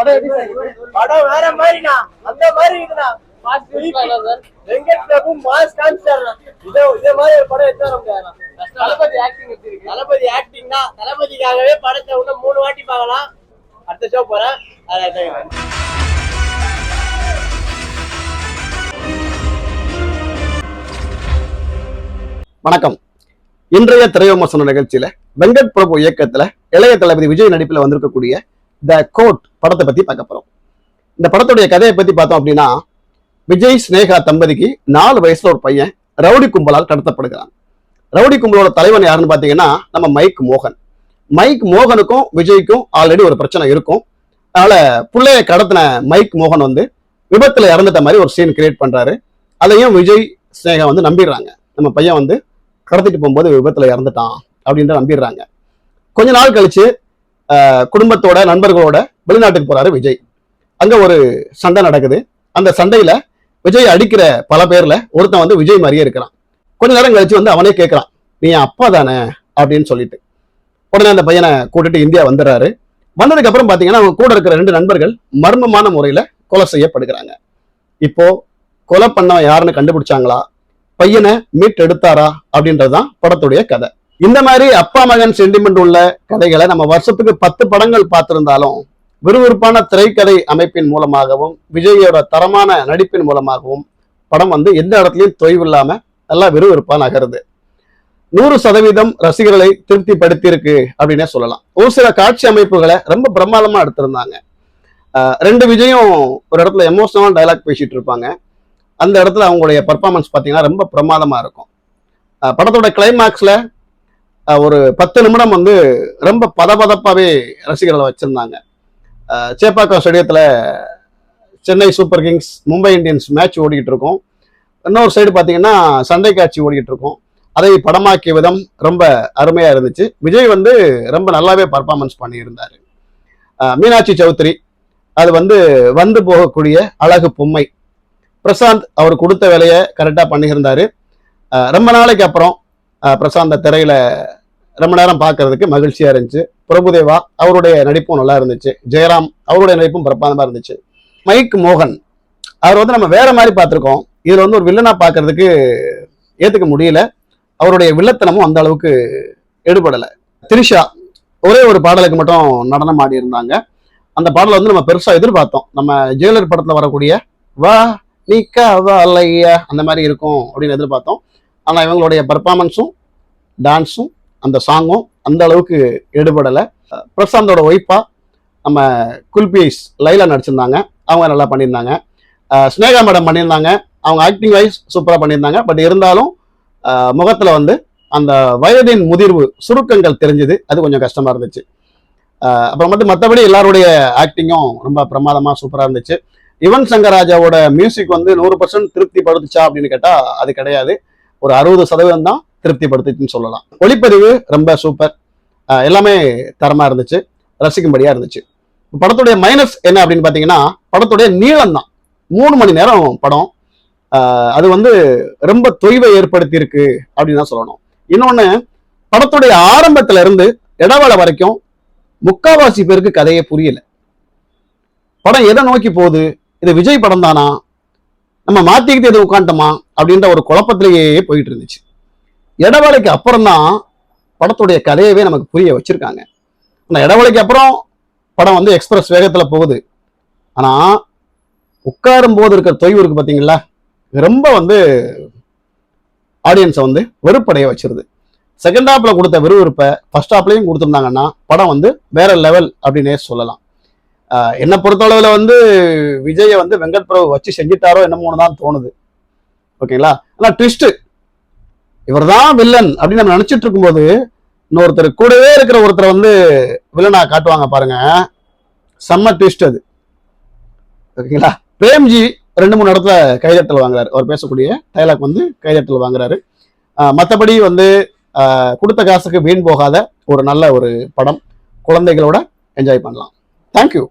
படம் எப்படி சார் இருக்கு? படம் வேற மாதிரிண்ணா. அந்த மாதிரி இருக்குண்ணா. வெங்கட் பிரபு மாஸ் காமிச்சாருண்ணா இதே இதே மாதிரி ஒரு படம் எடுத்து வர தளபதி ஆக்டிங் எப்படி இருக்கு? தளபதி ஆக்டிங் தான் தளபதிக்காகவே படத்தை இன்னும் மூணு வாட்டி பார்க்கலாம். அடுத்த ஷோ போறேன். வணக்கம். இன்றைய திரைவிமர்சன நிகழ்ச்சியில வெங்கட் பிரபு இயக்கத்துல இளைய தளபதி விஜய் நடிப்புல வந்திருக்கக்கூடிய த கோட் படத்தை பத்தி பார்க்க போறோம். இந்த படத்துடைய கதையை பத்தி பார்த்தோம் அப்படின்னா விஜய் ஸ்னேகா தம்பதிக்கு நாலு வயசுல ஒரு பையன் ரவுடி கும்பலால் கடத்தப்படுகிறான். ரவுடி கும்பலோட தலைவன் யாருன்னு பாத்தீங்கன்னா நம்ம மைக் மோகன். மைக் மோகனுக்கும் விஜய்க்கும் ஆல்ரெடி ஒரு பிரச்சனை இருக்கும். அதனால புள்ளைய கடத்தின மைக் மோகன் வந்து விபத்துல இறந்துட்ட மாதிரி ஒரு சீன் கிரியேட் பண்றாரு. அதையும் விஜய் ஸ்னேகா வந்து நம்பிடுறாங்க. நம்ம பையன் வந்து கடத்திட்டு போகும்போது விபத்துல இறந்துட்டான் அப்படின்ற நம்பிடுறாங்க. கொஞ்ச நாள் கழிச்சு ஆஹ், குடும்பத்தோட நண்பர்களோட வெளிநாட்டுக்கு போறாரு விஜய். அங்க ஒரு சண்டை நடக்குது. அந்த சண்டையில விஜய் அடிக்கிற பல பேர்ல ஒருத்தன் வந்து விஜய் மாதிரியே இருக்கிறான். கொஞ்ச நேரம் கழிச்சு வந்து அவனே கேட்கறான் நீ அப்பா தானே? அப்படின்னு சொல்லிட்டு. உடனே அந்த பையனை கூட்டிட்டு இந்தியா வந்துடுறாரு. வந்ததுக்கு அப்புறம் பாத்தீங்கன்னா அவங்க கூட இருக்கிற ரெண்டு நண்பர்கள் மர்மமான முறையில கொலை செய்யப்படுகிறாங்க. இப்போ கொலை பண்ணவன் யாருன்னு கண்டுபிடிச்சாங்களா? பையனை மீட் எடுத்தாரா அப்படின்றதுதான் படத்துடைய கதை. இந்த மாதிரி அப்பா மகன் சென்டிமெண்ட் உள்ள கதைகளை நம்ம வருஷத்துக்கு பத்து படங்கள் பார்த்திருந்தாலும் விறுவிறுப்பான திரைக்கதை அமைப்பின் மூலமாகவும் விஜயோட தரமான நடிப்பின் மூலமாகவும் படம் வந்து எந்த இடத்துலையும் தொய்வில்லாமல் நல்லா விறுவிறுப்பாக நகருது. நூறு சதவீதம் ரசிகர்களை திருப்திப்படுத்தியிருக்கு அப்படின்னே சொல்லலாம். ஒரு சில காட்சி அமைப்புகளை ரொம்ப பிரமாதமாக எடுத்திருந்தாங்க. ரெண்டு விஜயும் ஒரு இடத்துல எமோஷனலான டைலாக் பேசிட்டு இருப்பாங்க. அந்த இடத்துல அவங்களுடைய பர்ஃபார்மன்ஸ் பார்த்தீங்கன்னா ரொம்ப பிரமாதமாக இருக்கும். படத்தோட கிளைமேக்ஸில் ஒரு பத்து நிமிடம் வந்து ரொம்ப பதபதப்பாகவே ரசிகர்களை வச்சுருந்தாங்க. சேப்பாக்கம் ஸ்டேடியத்தில் Chennai Super Kings Mumbai Indians match ஓடிக்கிட்டு இருக்கோம். இன்னொரு சைடு பார்த்தீங்கன்னா சண்டை காட்சி ஓடிக்கிட்டு இருக்கும். அதை படமாக்கிய விதம் ரொம்ப அருமையாக இருந்துச்சு. விஜய் வந்து ரொம்ப நல்லாவே பர்ஃபார்மன்ஸ் பண்ணியிருந்தாரு. மீனாட்சி சௌத்ரி அது வந்து வந்து போகக்கூடிய அழகு பொம்மை. பிரசாந்த் அவர் கொடுத்த வேலையை கரெக்டாக பண்ணியிருந்தாரு. ரொம்ப நாளைக்கு அப்புறம் பிரசாந்த திரையில் ரொம்ப நேரம் பார்க்கறதுக்கு மகிழ்ச்சியாக இருந்துச்சு. பிரபுதேவா அவருடைய நடிப்பும் நல்லா இருந்துச்சு. ஜெயராம் அவருடைய நடிப்பும் பிரபாதமா இருந்துச்சு. மைக் மோகன் அவர் வந்து நம்ம வேற மாதிரி பார்த்துருக்கோம். இதில் வந்து ஒரு வில்லனாக பார்க்கறதுக்கு ஏற்றுக்க முடியல. அவருடைய வில்லத்தனமும் அந்த அளவுக்கு எடுபடலை. திரிஷா ஒரே ஒரு பாடலுக்கு மட்டும் நடனம் ஆடி இருந்தாங்க. அந்த பாடலை வந்து நம்ம பெருசாக எதிர்பார்த்தோம். நம்ம ஜெயலர் படத்தில் வரக்கூடிய வா நீக்கா வலையா அந்த மாதிரி இருக்கும் அப்படின்னு எதிர்பார்த்தோம். ஆனால் இவங்களுடைய பர்ஃபார்மன்ஸும் டான்ஸும் அந்த சாங்கும் அந்த அளவுக்கு எடுபடலை. பிரசாந்தோட ஒய்ஃபா நம்ம குல்பீஸ் லைலா நடிச்சிருந்தாங்க. அவங்க நல்லா பண்ணியிருந்தாங்க. ஸ்னேகா மேடம் பண்ணியிருந்தாங்க. அவங்க ஆக்டிங் வைஸ் சூப்பராக பண்ணியிருந்தாங்க. பட் இருந்தாலும் முகத்தில் வந்து அந்த வயதின் முதிர்வு சுருக்கங்கள் தெரிஞ்சது. அது கொஞ்சம் கஷ்டமாக இருந்துச்சு. அப்புறம் மட்டும் மற்றபடி எல்லாருடைய ஆக்டிங்கும் ரொம்ப பிரமாதமாக சூப்பராக இருந்துச்சு. யுவன் சங்கர் ராஜாவோட மியூசிக் வந்து நூறு பர்சன்ட் திருப்தி படுத்துச்சா அப்படின்னு கேட்டால் அது கிடையாது. ஒரு அறுபது சதவீதம் தான் திருப்தி படுத்துச்சுன்னு சொல்லலாம். ஒளிப்பதிவு ரொம்ப சூப்பர் எல்லாமே தரமா இருந்துச்சு. ரசிக்கும்படியா இருந்துச்சு. படத்துடைய மைனஸ் என்ன அப்படின்னு பார்த்தீங்கன்னா படத்துடைய நீளம் தான். மூணு மணி நேரம் படம். அது வந்து ரொம்ப தொய்வை ஏற்படுத்தி இருக்கு அப்படின்னு தான் சொல்லணும். இன்னொன்னு படத்துடைய ஆரம்பத்துல இருந்து இடவேளை வரைக்கும் முக்காவாசி பேருக்கு கதையே புரியல. படம் எதை நோக்கி போகுது? இது விஜய் படம் தானா? நம்ம மாத்திக்கிட்டு எது உட்காந்துட்டோமா அப்படின்ற ஒரு குழப்பத்திலேயே போயிட்டு இருந்துச்சு. இடவேளைக்கு அப்புறம் தான் படத்துடைய கதையவே நமக்கு புரிய வச்சிருக்காங்க. அந்த இடவெளிக்கு அப்புறம் படம் வந்து எக்ஸ்பிரஸ் வேகத்தில் போகுது. ஆனால் உட்காரும் போது இருக்கிற தொய்வு இருக்கு பார்த்தீங்களா ரொம்ப வந்து ஆடியன்ஸை வந்து வெறுப்படைய வச்சிருது. செகண்ட் ஹாப்பில் கொடுத்த விறுவிறுப்பை ஃபர்ஸ்ட் ஹாப்லையும் கொடுத்துருந்தாங்கன்னா படம் வந்து வேற லெவல் அப்படின்னே சொல்லலாம். என்னை பொறுத்தளவில் வந்து விஜயை வந்து வெங்கட் பிரபு வச்சு செஞ்சுட்டாரோ என்னமோன்னு தான் தோணுது. ஓகேங்களா? ஆனா இவர் இவர்தான் வில்லன் அப்படின்னு நம்ம நினைச்சிட்டு இருக்கும்போது இன்னொருத்தர் கூடவே இருக்கிற ஒருத்தரை வந்து வில்லனா காட்டுவாங்க பாருங்க. செம்ம ட்விஸ்ட் அது. ஓகேங்களா? பிரேம்ஜி ரெண்டு மூணு இடத்துல கைதட்டல் வாங்குறாரு. அவர் பேசக்கூடிய டைலாக் வந்து கைதட்டல் வாங்குறாரு. மற்றபடி வந்து கொடுத்த காசுக்கு வீண் போகாத ஒரு நல்ல ஒரு படம். குழந்தைகளோட என்ஜாய் பண்ணலாம். தேங்க்யூ